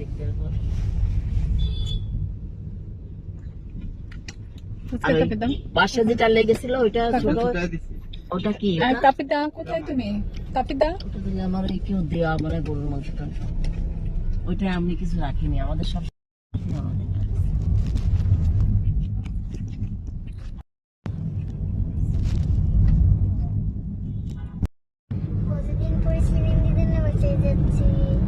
দেখতে তাপি যেটা লেগেছিল ওইটা ছোট। ওটা কি? আর ওটা? তাপি দা কোথায় তুমি? তাপি দা ওটা থেকে আমার কেউ দেওয়া মানে গরুর মাংস টাংস। ওইটা আমি কিছু রাখিনি আমাদের সব আমাদের কাছে। প্রতিদিন পরিশ্রমী দিদির যাচ্ছি?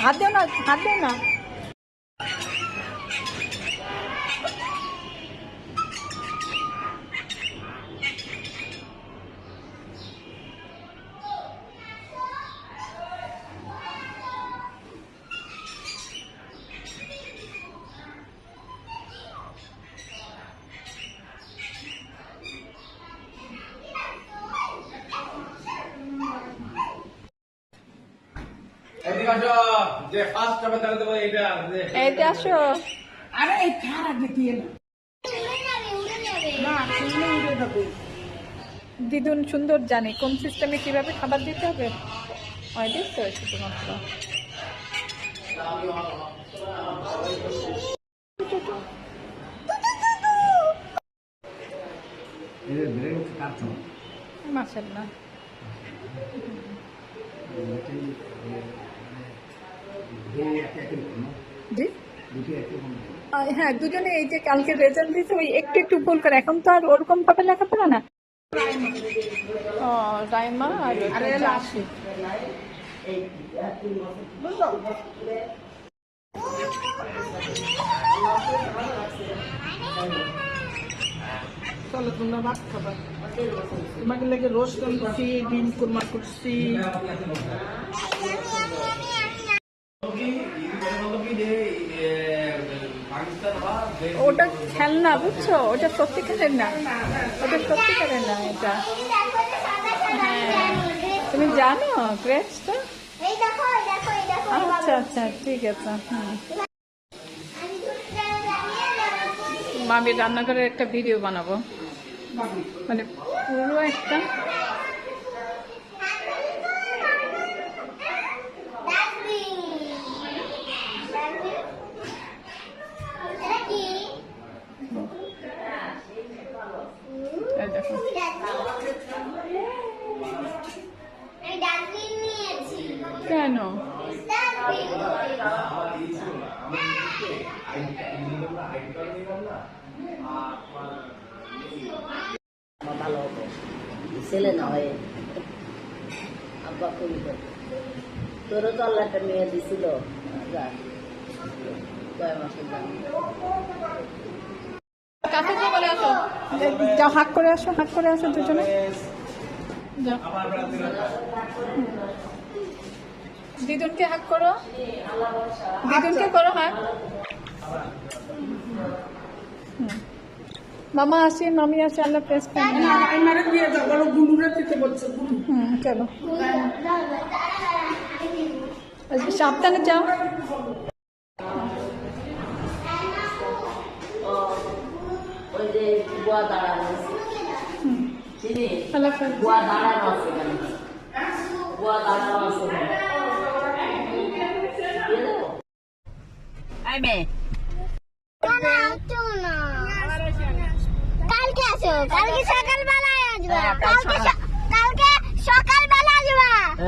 হাত দেও না হাত দেও না এদিকে আসো। যে ফার্স্ট হবে তাহলে দেবো আরে এই আগে দিয়ে না দিদুন সুন্দর জানে কোন সিস্টেমে কীভাবে খাবার দিতে হবে? ওই দেখছ শুধুমাত্র। এই ব্রেন কাটছো মাসাল্লাহ জি হ্যাঁ দুজনে এই যে কালকে রেজাল্ট দিয়েছে ওই একটু একটু ভুল করে এখন তো আর ওরকম ভাবে লেখাপড়া না ও রাইমা আর চলো তোমরা ভাত খাবা তোমাকে লেগে রোস্ট করছি ডিম কুরমা করছি ওটা খেলনা বুঝছ? ওটা সত্যিকারের না ওটা সত্যিকারের না এটা। হ্যাঁ। তুমি জানো দেখো আচ্ছা আচ্ছা ঠিক আছে মামির রান্নাঘরের একটা ভিডিও বানাবো। মানে পুরো একটা ডাস্টবিন এটা কি এই দেখো আমি ডাস্টবিন নিয়েছি কেন ছেলে না হয় আব্বা তোরও তো আল্লাহ একটা মেয়ে দিছিল। কয় মাসের যাও হাক করে আসো হাক করে আসো দুজনে। যাও। দিদুনকে হাক করো। দিদুনকে করো হাক মামা আসি মামি আসি আল্লাহ প্রেস বলছে গুলু হুম চলো। সাবধানে যাও। দাঁড়ানো আছে দাঁড়ানো কালকে আসো কালকে সকালবেলায় আসবে। হ্যাঁ, কাল কালকে।